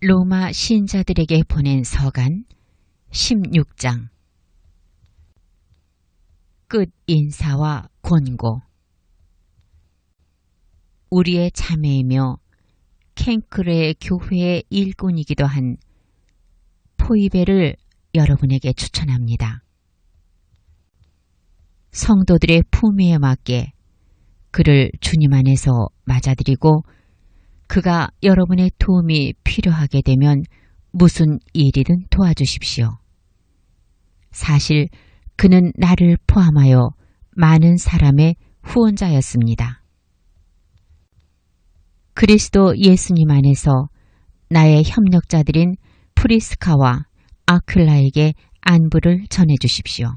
로마 신자들에게 보낸 서간 16장 끝 인사와 권고 우리의 자매이며 캔크레 교회의 일꾼이기도 한 포이베를 여러분에게 추천합니다. 성도들의 품위에 맞게 그를 주님 안에서 맞아들이고 그가 여러분의 도움이 필요하게 되면 무슨 일이든 도와주십시오. 사실 그는 나를 포함하여 많은 사람의 후원자였습니다. 그리스도 예수님 안에서 나의 협력자들인 프리스카와 아클라에게 안부를 전해 주십시오.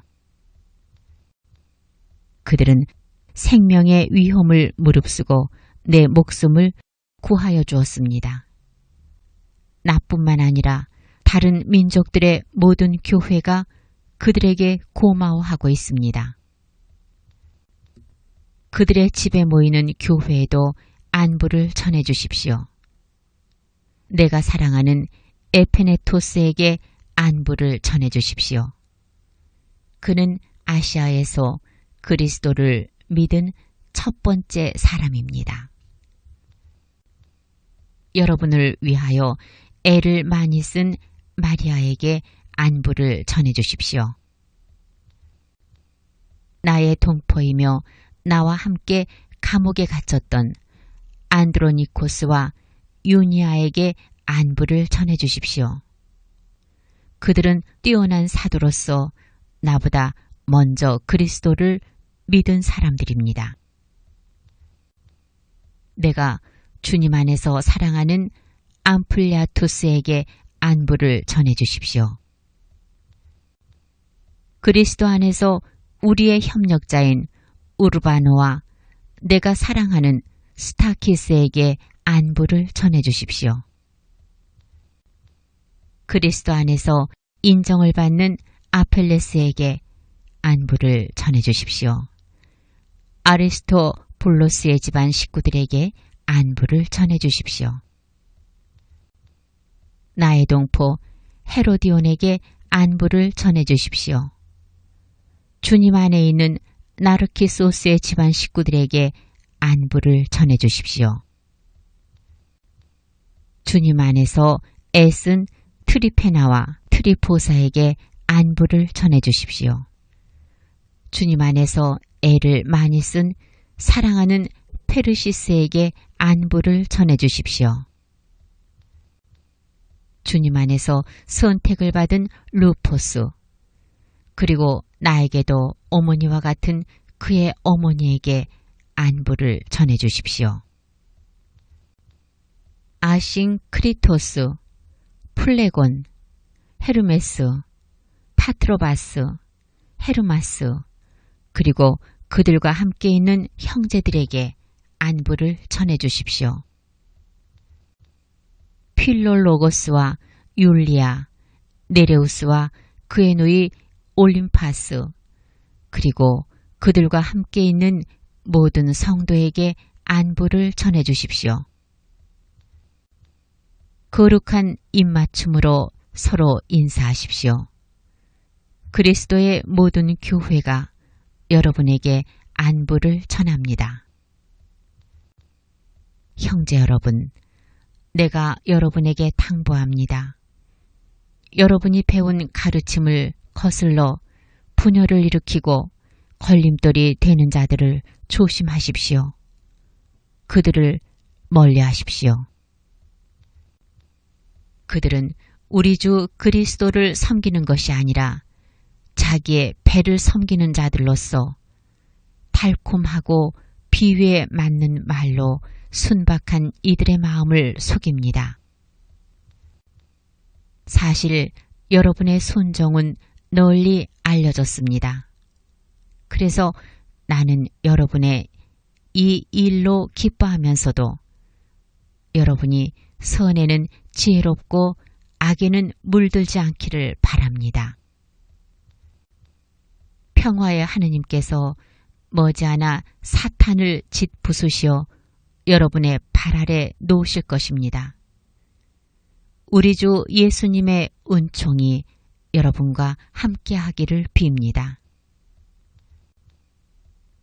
그들은 생명의 위험을 무릅쓰고 내 목숨을 구하여 주었습니다. 나뿐만 아니라 다른 민족들의 모든 교회가 그들에게 고마워하고 있습니다. 그들의 집에 모이는 교회에도 안부를 전해 주십시오. 내가 사랑하는 에페네토스에게 안부를 전해 주십시오. 그는 아시아에서 그리스도를 믿은 첫 번째 사람입니다. 여러분을 위하여 애를 많이 쓴 마리아에게 안부를 전해 주십시오. 나의 동포이며 나와 함께 감옥에 갇혔던 안드로니코스와 유니아에게 안부를 전해 주십시오. 그들은 뛰어난 사도로서 나보다 먼저 그리스도를 믿은 사람들입니다. 내가 주님 안에서 사랑하는 암플리아토스에게 안부를 전해 주십시오. 그리스도 안에서 우리의 협력자인 우르바노와 내가 사랑하는 스타키스에게 안부를 전해 주십시오. 그리스도 안에서 인정을 받는 아펠레스에게 안부를 전해 주십시오. 아리스토 볼로스의 집안 식구들에게 안부를 전해 주십시오. 나의 동포 헤로디온에게 안부를 전해 주십시오. 주님 안에 있는 나르키소스의 집안 식구들에게 안부를 전해 주십시오. 주님 안에서 애쓴 트리페나와 트리포사에게 안부를 전해 주십시오. 주님 안에서 애를 많이 쓴 사랑하는 페르시스에게 안부를 전해 주십시오. 주님 안에서 선택을 받은 루포스, 그리고 나에게도 어머니와 같은 그의 어머니에게 안부를 전해 주십시오. 아싱 크리토스, 플레곤, 헤르메스, 파트로바스, 헤르마스, 그리고 그들과 함께 있는 형제들에게 안부를 전해 주십시오. 필롤로고스와 율리아, 네레우스와 그의 누이 올림파스, 그리고 그들과 함께 있는 모든 성도에게 안부를 전해 주십시오. 거룩한 입맞춤으로 서로 인사하십시오. 그리스도의 모든 교회가 여러분에게 안부를 전합니다. 형제 여러분, 내가 여러분에게 당부합니다. 여러분이 배운 가르침을 거슬러 분열을 일으키고 걸림돌이 되는 자들을 조심하십시오. 그들을 멀리 하십시오. 그들은 우리 주 그리스도를 섬기는 것이 아니라 자기의 배를 섬기는 자들로서 달콤하고 비위에 맞는 말로 순박한 이들의 마음을 속입니다. 사실 여러분의 손정은 널리 알려졌습니다. 그래서 나는 여러분의 이 일로 기뻐하면서도 여러분이 선에는 지혜롭고 악에는 물들지 않기를 바랍니다. 평화의 하느님께서 머지않아 사탄을 짓부수시어 여러분의 발 아래 놓으실 것입니다. 우리 주 예수님의 은총이 여러분과 함께 하기를 빕니다.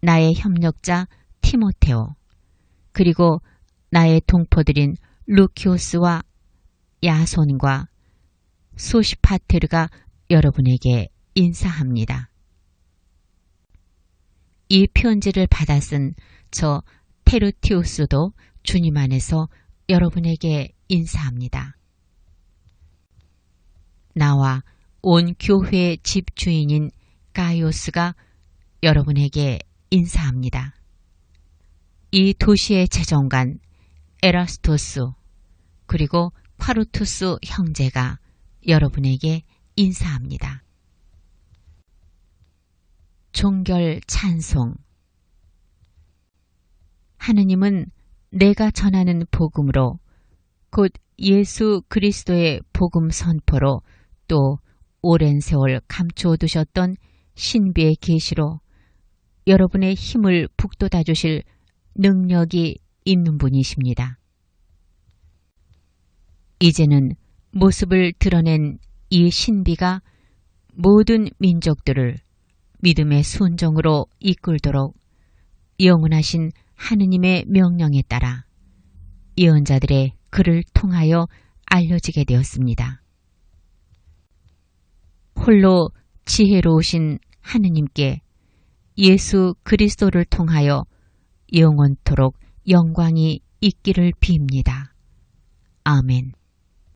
나의 협력자 티모테오, 그리고 나의 동포들인 루키오스와 야손과 소시파테르가 여러분에게 인사합니다. 이 편지를 받아 쓴 저 테르티우스도 주님 안에서 여러분에게 인사합니다. 나와 온 교회의 집주인인 가이오스가 여러분에게 인사합니다. 이 도시의 재정관 에라스토스 그리고 파루투스 형제가 여러분에게 인사합니다. 종결 찬송 하느님은 내가 전하는 복음으로 곧 예수 그리스도의 복음 선포로 또 오랜 세월 감추어 두셨던 신비의 계시로 여러분의 힘을 북돋아 주실 능력이 있는 분이십니다. 이제는 모습을 드러낸 이 신비가 모든 민족들을 믿음의 순종으로 이끌도록 영원하신 하느님의 명령에 따라 예언자들의 글을 통하여 알려지게 되었습니다. 홀로 지혜로우신 하느님께 예수 그리스도를 통하여 영원토록 영광이 있기를 빕니다. 아멘.